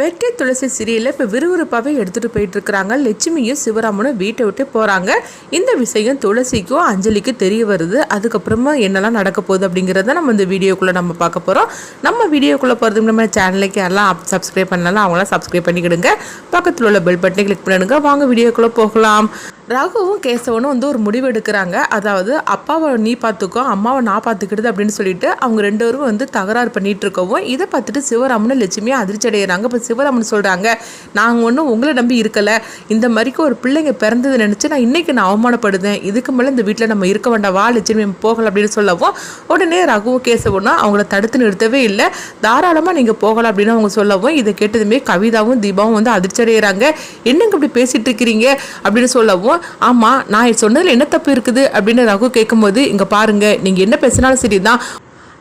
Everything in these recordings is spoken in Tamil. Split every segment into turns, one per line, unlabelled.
வெற்றி துளசி சீரியலில் இப்போ விறுவிறுப்பாகவே எடுத்துகிட்டு போயிட்டு இருக்கிறாங்க லட்சுமியும் சிவராமனும் வீட்டை விட்டு போகிறாங்க இந்த விஷயம் துளசிக்கும் அஞ்சலிக்கும் தெரிய வருது. அதுக்கப்புறமா என்னெல்லாம் நடக்க போகுது அப்படிங்கிறத நம்ம இந்த வீடியோக்குள்ளே நம்ம பார்க்க போகிறோம் நம்ம வீடியோக்குள்ளே போகிறதுக்கு நம்ம சேனலுக்கு எல்லாம் சப்ஸ்கிரைப் பண்ணலாம் அவங்களாம் சப்ஸ்கிரைப் பண்ணிக்கிடுங்க. பக்கத்தில் உள்ள பெல் பட்டனை கிளிக் பண்ணிடுங்க வாங்க வீடியோக்குள்ளே போகலாம். ரகுவும் கேசவனும் வந்து ஒரு முடிவு எடுக்கிறாங்க. அதாவது அப்பாவை நீ பார்த்துக்கோ அம்மாவை நான் பார்த்துக்கிடுது அப்படின்னு சொல்லிட்டு அவங்க ரெண்டு பேரும் வந்து தகராறு பண்ணிட்டு இருக்கவும் இதை பார்த்துட்டு சிவராமனும் லட்சுமியும் அதிர்ச்சி அடைகிறாங்க இப்போ சிவராமன் சொல்கிறாங்க நாங்கள் ஒன்றும் உங்களை நம்பி இருக்கலை. இந்த மாதிரிக்கு ஒரு பிள்ளைங்க பிறந்ததை நினச்சி நான் இன்னைக்கு நான் அவமானப்படுதேன். இதுக்கு மேலே இந்த வீட்டில் நம்ம இருக்க வேண்டாம். வா லட்சுமி போகலாம் அப்படின்னு சொல்லவும் உடனே ரகுவும் கேசவனும் அவங்கள தடுத்து நிறுத்தவே இல்லை. தாராளமாக நீங்கள் போகலாம் அப்படின்னு அவங்க சொல்லவும் இதை கேட்டதுமே கவிதாவும் தீபாவும் வந்து அதிர்ச்சி அடைகிறாங்க என்னங்க இப்படி பேசிகிட்டு இருக்கிறீங்க? அப்படின்னு சொல்லவும் ஆமாம் நான் சொன்னதில் என்ன தப்பு இருக்குது? அப்படின்னு ரகு கேட்கும்போது இங்கே பாருங்கள் நீங்கள் என்ன பேசினாலும் சரிதான்.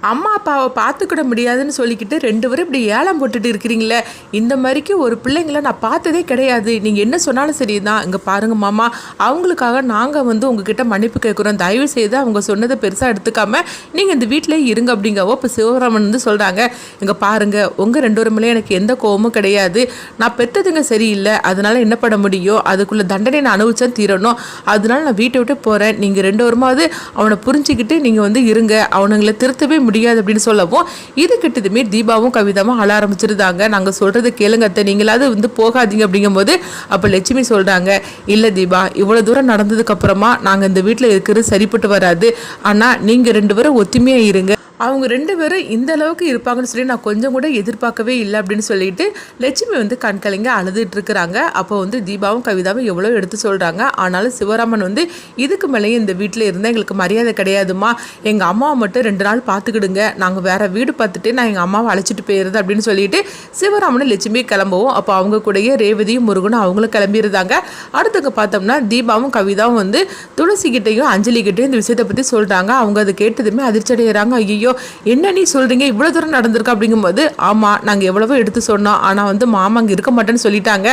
அம்மா அப்பாவை பார்த்துக்கிட முடியாதுன்னு சொல்லிக்கிட்டு ரெண்டு பேரும் இப்படி ஏலம் போட்டுட்டு இருக்கிறீங்களே. இந்த மாதிரிக்கு ஒரு பிள்ளைங்கள நான் பார்த்ததே கிடையாது. நீங்கள் என்ன சொன்னாலும் சரிதான். இங்கே பாருங்க மாமா அவங்களுக்காக நாங்கள் வந்து உங்ககிட்ட மன்னிப்பு கேட்குறோம். தயவு செய்து அவங்க சொன்னதை பெருசாக எடுத்துக்காம நீங்கள் இந்த வீட்டிலே இருங்க அப்படிங்கவோ இப்போ சிவராமன் வந்து சொல்கிறாங்க இங்கே பாருங்க உங்கள் ரெண்டு பேரும் மேலே எனக்கு எந்த கோவமும் கிடையாது. நான் பெற்றதுங்க சரியில்லை. அதனால் என்ன பண்ண முடியும்? அதுக்குள்ள தண்டனை நான் அனுபவிச்சா தீரணும். அதனால நான் வீட்டை விட்டு போகிறேன் நீங்கள் ரெண்டு வருமாவது அவனை புரிஞ்சுக்கிட்டு நீங்கள் வந்து இருங்க. அவனுங்களை திருத்தவே முடியாது அப்படின்னு சொல்லவும் இது கிட்டதுமே தீபாவும் கவிதாவும் அழ ஆரம்பிச்சிருந்தாங்க. நாங்கள் சொல்கிறது கேளுங்க அத்தை. நீங்களாவது வந்து போகாதீங்க அப்படிங்கும்போது அப்போ லட்சுமி சொல்கிறாங்க இல்லை தீபா இவ்வளோ தூரம் நடந்ததுக்கு அப்புறமா நாங்கள் இந்த வீட்டில் இருக்கிறது சரிப்பட்டு வராது. ஆனால் நீங்கள் ரெண்டு பேரும் ஒத்துமையாக இருங்க. அவங்க ரெண்டு பேரும் இந்த அளவுக்கு இருப்பாங்கன்னு சொல்லி நான் கொஞ்சம் கூட எதிர்பார்க்கவே இல்லை அப்படின்னு சொல்லிட்டு லட்சுமி வந்து கண்கலைங்க அழுதுட்டு இருக்கிறாங்க. அப்போ வந்து தீபாவும் கவிதாவும் எவ்வளோ எடுத்து சொல்கிறாங்க ஆனாலும் சிவராமன் வந்து இதுக்கு மேலேயும் இந்த வீட்டில் இருந்தால் எங்களுக்கு மரியாதை கிடையாதுமா எங்கள் அம்மாவை மட்டும் ரெண்டு நாள் பார்த்துக்கிடுங்க. நாங்கள் வேற வீடு பார்த்துட்டு நான் எங்கள் அம்மாவை அழைச்சிட்டு போயிருது அப்படின்னு சொல்லிட்டு சிவராமனும் லட்சுமி கிளம்பவும். அப்போ அவங்க கூடயே ரேவதியும் முருகனும் அவங்களும் கிளம்பியிருந்தாங்க. அடுத்துக்கு பார்த்தோம்னா தீபாவும் கவிதாவும் வந்து துளசிக்கிட்டையும் அஞ்சலிக்கிட்டையும் இந்த விஷயத்தை பற்றி சொல்கிறாங்க அவங்க அதை கேட்டதுமே அதிர்ச்சி அடைகிறாங்க ஐயோ என்ன நீ சொல்கிறீங்க இவ்வளோ தூரம் நடந்திருக்கா அப்படிங்கும்போது ஆமாம் நாங்கள் எவ்வளவோ எடுத்து சொன்னோம். ஆனால் வந்து மாமா அங்கே இருக்க மாட்டேன்னு சொல்லிட்டாங்க.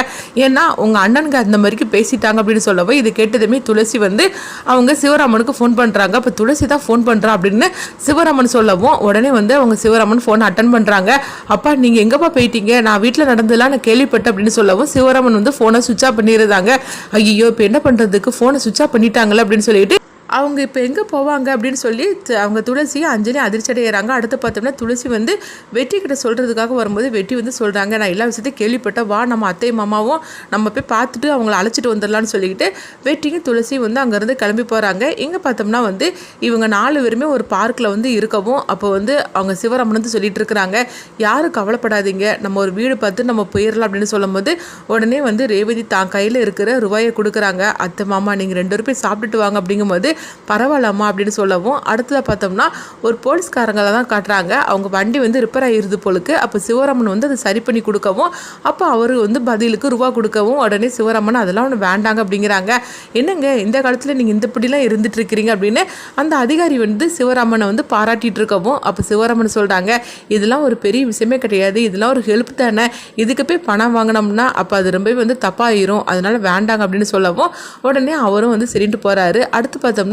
ஏன்னா உங்கள் அண்ணனுங்க அந்த மாதிரிக்கு பேசிட்டாங்க அப்படின்னு சொல்லவோ இது கேட்டதுமே துளசி வந்து அவங்க சிவராமனுக்கு ஃபோன் பண்ணுறாங்க அப்போ துளசி தான் ஃபோன் பண்ணுறா அப்படின்னு சிவராமன் சொல்லவும் உடனே வந்து அவங்க சிவராமன் ஃபோன் அட்டன் பண்ணுறாங்க அப்பா நீங்கள் எங்கேப்பா போயிட்டீங்க? நான் வீட்டில் நடந்ததெல்லாம் நான் கேள்விப்பட்டேன் அப்படின்னு சொல்லவும் சிவராமன் வந்து ஃபோனை சுவிச் ஆஃப் பண்ணிடுறாங்க. ஐயோ இப்போ என்ன பண்ணுறதுக்கு ஃபோனை சுவிச் ஆஃப் பண்ணிட்டாங்களே அப்படின்னு சொல்லிட்டு அவங்க இப்போ எங்கே போவாங்க அப்படின்னு சொல்லி அவங்க துளசி அஞ்சலி அதிர்ச்சி அடைகிறாங்க அடுத்து பார்த்தோம்னா துளசி வந்து வெற்றி கிட்ட சொல்கிறதுக்காக வரும்போது வெற்றி வந்து சொல்கிறாங்க நான் எல்லா விஷயத்தையும் கேள்விப்பட்டேன். வா நம்ம அத்தை மாமாவும் நம்ம போய் பார்த்துட்டு அவங்கள அழைச்சிட்டு வந்துடலாம்னு சொல்லிக்கிட்டு வெற்றியும் துளசி வந்து அங்கேருந்து கிளம்பி போகிறாங்க இங்கே பார்த்தோம்னா வந்து இவங்க நாலு பேருமே ஒரு பார்க்கில் வந்து இருக்கவும் அப்போ வந்து அவங்க சிவராமன் வந்து சொல்லிட்டு இருக்கிறாங்க. யாரும் கவலைப்படாதீங்க. நம்ம ஒரு வீடு பார்த்து நம்ம போயிடலாம் அப்படின்னு சொல்லும்போது உடனே வந்து ரேவதி தான் கையில் இருக்கிற ரூபாயை கொடுக்குறாங்க. அத்தை மாமா நீங்கள் ரெண்டு பேரும் போய் சாப்பிட்டுட்டு வாங்க அப்படிங்கும்போது பரவாயில்லம்மா அப்படின்னு சொல்லவும் அடுத்ததாக பார்த்தோம்னா ஒரு போலீஸ்காரங்களை தான் காட்டுறாங்க. அவங்க வண்டி வந்து ரிப்பேர் ஆகிருது போலுக்கு. அப்போ சிவராமன் வந்து அதை சரி பண்ணி கொடுக்கவும் அப்போ அவர் வந்து பதிலுக்கு ரூபா கொடுக்கவும் உடனே சிவராமன் அதெல்லாம் ஒன்று வேண்டாங்க அப்படிங்கிறாங்க. என்னங்க இந்த காலத்தில் நீங்கள் இந்த இப்படிலாம் இருந்துட்டு இருக்கிறீங்க அப்படின்னு அந்த அதிகாரி வந்து சிவராமனை வந்து பாராட்டிட்டு இருக்கவும் அப்போ சிவராமன் சொல்கிறாங்க இதெல்லாம் ஒரு பெரிய விஷயமே கிடையாது. இதெல்லாம் ஒரு ஹெல்ப் தானே. இதுக்கு போய் பணம் வாங்கினோம்னா அப்போ அது ரொம்பவே வந்து தப்பாயிரும். அதனால வேண்டாங்க அப்படின்னு சொல்லவும் உடனே அவரும் வந்து சரின்ட்டு போகிறாரு அடுத்து பார்த்தோம்னா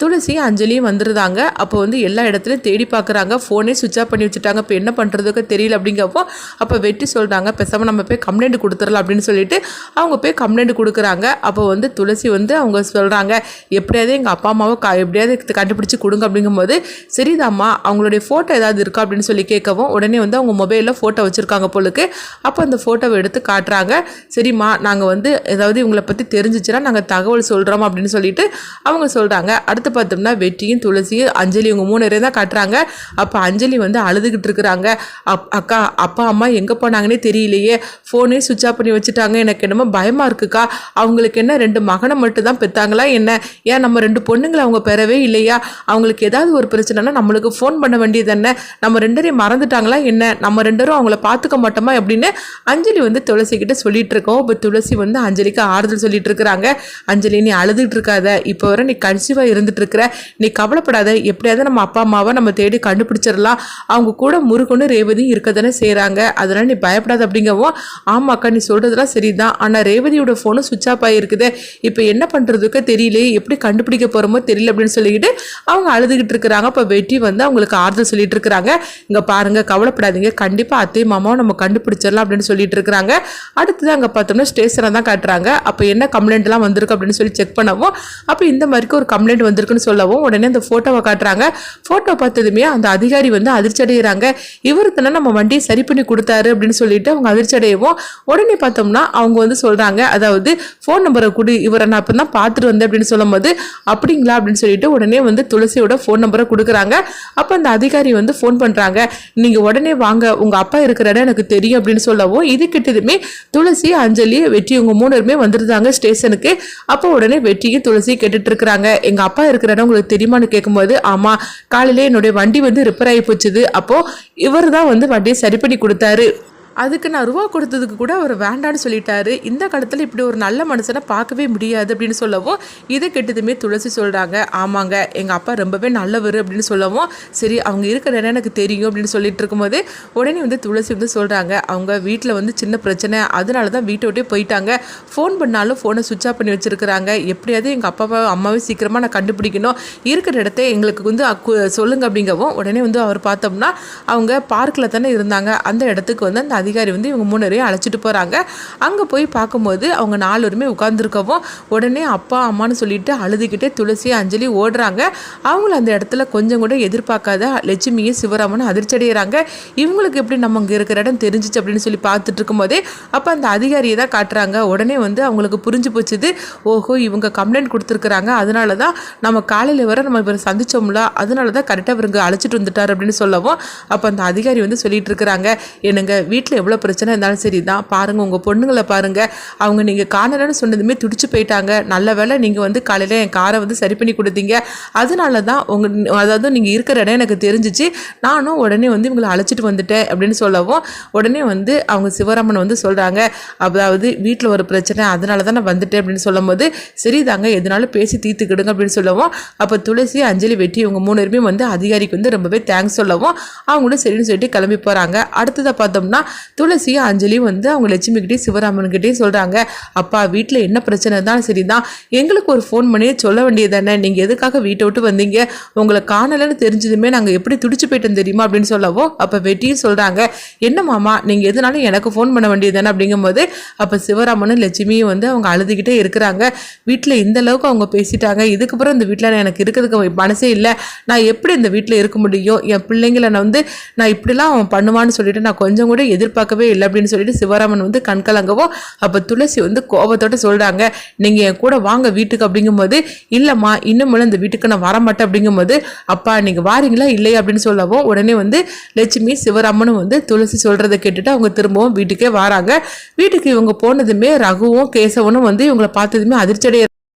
துளசியும் அஞ்சலியும் வந்துருந்தாங்க அப்போ வந்து எல்லா இடத்துலையும் தேடி பார்க்குறாங்க ஃபோனே சுவிச் ஆஃப் பண்ணி வச்சுட்டாங்க. இப்போ என்ன பண்ணுறதுக்கு தெரியல அப்படிங்கப்போ அப்போ வெட்டி சொல்கிறாங்க பேசாமல் நம்ம போய் கம்ப்ளைண்ட் கொடுத்துடலாம் அப்படின்னு சொல்லிட்டு அவங்க போய் கம்ப்ளைண்ட் கொடுக்குறாங்க. அப்போ வந்து துளசி வந்து அவங்க சொல்கிறாங்க எப்படியாவது எங்கள் அப்பா அம்மாவை க எப்படியாவது கண்டுபிடிச்சி கொடுங்க அப்படிங்கும்போது சரிதாம்மா அவங்களுடைய ஃபோட்டோ ஏதாவது இருக்கா? அப்படின்னு சொல்லி கேட்கவும் உடனே வந்து அவங்க மொபைலில் ஃபோட்டோ வச்சுருக்காங்க போலுக்கு. அப்போ அந்த ஃபோட்டோவை எடுத்து காட்டுறாங்க. சரிம்மா நாங்கள் வந்து ஏதாவது இவங்களை பற்றி தெரிஞ்சிச்சுன்னா நாங்கள் தகவல் சொல்கிறோம் அப்படின்னு சொல்லிட்டு அவங்க சொல்கிறாங்க அடுத்து பார்த்தோம்னா வெற்றியும் துளசியும் அஞ்சலி இவங்க மூணு பேரையும் தான் காட்டுறாங்க. அப்போ அஞ்சலி வந்து அழுதுகிட்டு இருக்கிறாங்க. அப் அக்கா அப்பா அம்மா எங்கே போனாங்கன்னே தெரியலையே. ஃபோனே சுவிச் ஆஃப் பண்ணி வச்சுட்டாங்க. எனக்கு என்னமோ பயமாக இருக்குக்கா. அவங்களுக்கு என்ன ரெண்டு மகனை மட்டும் தான் பெற்றாங்களா என்ன? ஏன் நம்ம ரெண்டு பொண்ணுங்களை அவங்க பெறவே இல்லையா? அவங்களுக்கு ஏதாவது ஒரு பிரச்சனைனா நம்மளுக்கு ஃபோன் பண்ண வேண்டியது என்ன? நம்ம ரெண்டரையும் மறந்துட்டாங்களா என்ன? நம்ம ரெண்டரும் அவங்கள பார்த்துக்க மாட்டோமா அப்படின்னு அஞ்சலி வந்து துளசி கிட்ட சொல்லிட்டு இருக்கோம். இப்போ துளசி வந்து அஞ்சலிக்கு ஆறுதல் சொல்லிட்டு இருக்கிறாங்க. அஞ்சலி நீ அழுதுகிட்டு இருக்காத. இப்போ வர நீ கன்சி பொசிட்டிவாக இருந்துட்டு இருக்கிற நீ கவலைப்படாத. எப்படியாவது நம்ம அப்பா அம்மாவை நம்ம தேடி கண்டுபிடிச்சிடலாம். அவங்க கூட முருகனும் ரேவதியும் இருக்க தானே செய்கிறாங்க அதனால் நீ பயப்படாத அப்படிங்கவும் ஆமாக்கா நீ சொல்கிறதுலாம் சரிதான். ஆனால் ரேவதியோட ஃபோனும் சுவிட்ச் ஆஃப் ஆகிருக்குது இப்போ என்ன பண்ணுறதுக்கு தெரியலையே. எப்படி கண்டுபிடிக்க போகிறோமோ தெரியல அப்படின்னு சொல்லிக்கிட்டு அவங்க அழுதுகிட்டு இருக்கிறாங்க. இப்போ வெட்டி வந்து அவங்களுக்கு ஆறுதல் சொல்லிட்டு இருக்கிறாங்க. இங்கே பாருங்க கவலைப்படாதீங்க. கண்டிப்பாக அத்தை மாமாவும் நம்ம கண்டுபிடிச்சிடலாம் அப்படின்னு சொல்லிட்டு இருக்கிறாங்க. அடுத்தது அங்கே பார்த்தோம்னா ஸ்டேஷனை தான் காட்டுறாங்க. அப்போ என்ன கம்ப்ளைண்ட்லாம் வந்திருக்கு அப்படின்னு சொல்லி செக் பண்ணவும் அப்போ இந்த மாதிரிக்கு ஒரு கம்ப்ளைண்ட் கம்ப்ளைண்ட் வந்திருக்குன்னு சொல்லவும் உடனே அந்த ஃபோட்டோவை காட்டுறாங்க. ஃபோட்டோ பார்த்ததுமே அந்த அதிகாரி வந்து அதிர்ச்சி அடைகிறாங்க இவர் தானே நம்ம வண்டியை சரி பண்ணி கொடுத்தாரு அப்படின்னு சொல்லிட்டு அவங்க அதிர்ச்சி அடையவும் உடனே பார்த்தோம்னா அவங்க வந்து சொல்கிறாங்க அதாவது ஃபோன் நம்பரை கொடு இவரை நான் அப்போ தான் பார்த்துட்டு வந்தேன் அப்படின்னு சொல்லும்போது அப்படிங்களா? அப்படின்னு சொல்லிட்டு உடனே வந்து துளசியோட ஃபோன் நம்பரை கொடுக்குறாங்க. அப்போ அந்த அதிகாரி வந்து ஃபோன் பண்ணுறாங்க நீங்கள் உடனே வாங்க உங்கள் அப்பா இருக்கிற இடம் எனக்கு தெரியும் அப்படின்னு சொல்லவும் இது கிட்டதுமே துளசி அஞ்சலி வெற்றி இவங்க மூணு பேருமே வந்துருந்தாங்க ஸ்டேஷனுக்கு. அப்போ உடனே வெற்றியும் துளசி கேட்டுட்டு இருக்கிறாங்க. எங்கள் அப்பா இருக்கிற இடம் உங்களுக்கு தெரியுமான்னு கேட்கும்போது ஆமாம் காலையிலே என்னுடைய வண்டி வந்து ரிப்பேர் ஆகி போச்சுது. அப்போது இவர் தான் வந்து வண்டியை சரி பண்ணி கொடுத்தாரு. அதுக்கு நான் ரூபா கொடுத்ததுக்கு கூட அவர் வேண்டான்னு சொல்லிட்டாரு. இந்த காலத்தில் இப்படி ஒரு நல்ல மனுஷனை பார்க்கவே முடியாது அப்படின்னு சொல்லவும் இதை கெட்டதுமே துளசி சொல்கிறாங்க ஆமாங்க எங்கள் அப்பா ரொம்பவே நல்லவர் அப்படின்னு சொல்லவும் சரி அவங்க இருக்கிற இடம் எனக்கு தெரியும் அப்படின்னு சொல்லிட்டு இருக்கும்போது உடனே வந்து துளசி வந்து சொல்கிறாங்க அவங்க வீட்டில் வந்து சின்ன பிரச்சனை அதனால தான் வீட்டை விட்டே போயிட்டாங்க. ஃபோன் பண்ணாலும் ஃபோனை சுவிட்ச் ஆஃப் பண்ணி வச்சுருக்கிறாங்க. எப்படியாவது எங்கள் அப்பாவை அம்மாவே சீக்கிரமாக நான் கண்டுபிடிக்கணும். இருக்கிற இடத்த எங்களுக்கு வந்து சொல்லுங்கள் சொல்லுங்க அப்படிங்கவும் உடனே வந்து அவர் பார்த்தோம்னா அவங்க பார்க்கில் தானே இருந்தாங்க. அந்த இடத்துக்கு வந்து அந்த அதிகாரி வந்து இவங்க மூணரையும் அழைச்சிட்டு போகிறாங்க அங்கே போய் பார்க்கும்போது அவங்க நாலுருமே உட்காந்துருக்கவும் உடனே அப்பா அம்மான்னு சொல்லிட்டு அழுதுகிட்டே துளசி அஞ்சலி ஓடுறாங்க. அவங்கள அந்த இடத்துல கொஞ்சம் கூட எதிர்பார்க்காத லட்சுமியும் சிவராமனும் அதிர்ச்சி அடைகிறாங்க இவங்களுக்கு எப்படி நம்ம இங்கே இருக்கிற இடம் தெரிஞ்சிச்சு அப்படின்னு சொல்லி பார்த்துட்டு இருக்கும்போதே அப்போ அந்த அதிகாரியை தான் காட்டுறாங்க. உடனே வந்து அவங்களுக்கு புரிஞ்சு போச்சுது. ஓஹோ இவங்க கம்ப்ளைண்ட் கொடுத்துருக்குறாங்க. அதனால தான் நம்ம காலையில் வர நம்ம இவரை சந்திச்சோம்ல. அதனால தான் கரெக்டாக இவருங்க அழைச்சிட்டு வந்துட்டார் அப்படின்னு சொல்லவும் அப்போ அந்த அதிகாரி வந்து சொல்லிட்டு இருக்கிறாங்க. என்னங்க வீட்டில் வீட்டில் எவ்வளோ பிரச்சனை இருந்தாலும் சரி தான் பாருங்கள் உங்கள் பொண்ணுங்களை பாருங்கள் அவங்க நீங்கள் காணலன்னு சொன்னதுமே துடிச்சு போயிட்டாங்க. நல்ல வேளை நீங்கள் வந்து காலையில் என் காரை வந்து சரி பண்ணி கொடுத்தீங்க. அதனால தான் உங்கள் அதாவது நீங்கள் இருக்கிற இடம் எனக்கு தெரிஞ்சிச்சு. நானும் உடனே வந்து இவங்களை அழைச்சிட்டு வந்துட்டேன் அப்படின்னு சொல்லவும் உடனே வந்து அவங்க சிவராமன் வந்து சொல்கிறாங்க அதாவது வீட்டில் ஒரு பிரச்சனை அதனால தான் நான் வந்துட்டேன் அப்படின்னு சொல்லும்போது சரி தாங்க எதுனாலும் பேசி தீர்த்துக்கிடுங்க அப்படின்னு சொல்லவும் அப்போ துளசி அஞ்சலி வெட்டி இவங்க மூணு பேருமே வந்து அதிகாரிக்கு வந்து ரொம்பவே தேங்க்ஸ் சொல்லவும் அவங்களும் சரின்னு சொல்லிட்டு கிளம்பி போகிறாங்க அடுத்ததை பார்த்தோம்னா துளசியும் அஞ்சலியும் வந்து அவங்க லட்சுமிக்கிட்டே சிவராமன்கிட்டயும் சொல்கிறாங்க அப்பா வீட்டில் என்ன பிரச்சனை இருந்தாலும் சரி தான் எங்களுக்கு ஒரு ஃபோன் பண்ணி சொல்ல வேண்டியது தானே. நீங்கள் எதுக்காக வீட்டை விட்டு வந்தீங்க? உங்களை காணலைன்னு தெரிஞ்சதுமே நாங்கள் எப்படி துடிச்சு போயிட்டோம் தெரியுமா? அப்படின்னு சொல்லவோ அப்போ வெட்டியும் சொல்கிறாங்க என்ன மாமா நீங்கள் எதுனாலும் எனக்கு ஃபோன் பண்ண வேண்டியது தானே? அப்படிங்கும்போது அப்போ சிவராமனும் லட்சுமியும் வந்து அவங்க அழுதுகிட்டே இருக்கிறாங்க. வீட்டில் இந்த அளவுக்கு அவங்க பேசிட்டாங்க. இதுக்கப்புறம் இந்த வீட்டில் எனக்கு இருக்கிறதுக்கு மனசே இல்லை. நான் எப்படி இந்த வீட்டில் இருக்க முடியும்? என் பிள்ளைங்களை நான் வந்து நான் இப்படிலாம் அவன் பண்ணுவான்னு சொல்லிட்டு நான் கொஞ்சம் கூட எதிர்பார்க்கவே இல்லை அப்படின்னு சொல்லிட்டு சிவராமன் வந்து கண்கலங்கவோ அப்போ துளசி வந்து கோபத்தோட சொல்கிறாங்க நீங்கள் என் கூட வாங்க வீட்டுக்கு அப்படிங்கும்போது இல்லைம்மா இன்னும் இந்த வீட்டுக்கு நான் வரமாட்டேன். அப்படிங்கும்போது அப்பா நீங்கள் வாரீங்களா இல்லையா? அப்படின்னு சொல்லவும் உடனே வந்து லட்சுமி சிவராமனும் வந்து துளசி சொல்கிறத கேட்டுட்டு அவங்க திரும்பவும் வீட்டுக்கே வராங்க. வீட்டுக்கு இவங்க போனதுமே ரகுவும் கேசவனும் வந்து இவங்களை பார்த்ததுமே அதிர்ச்சியடைய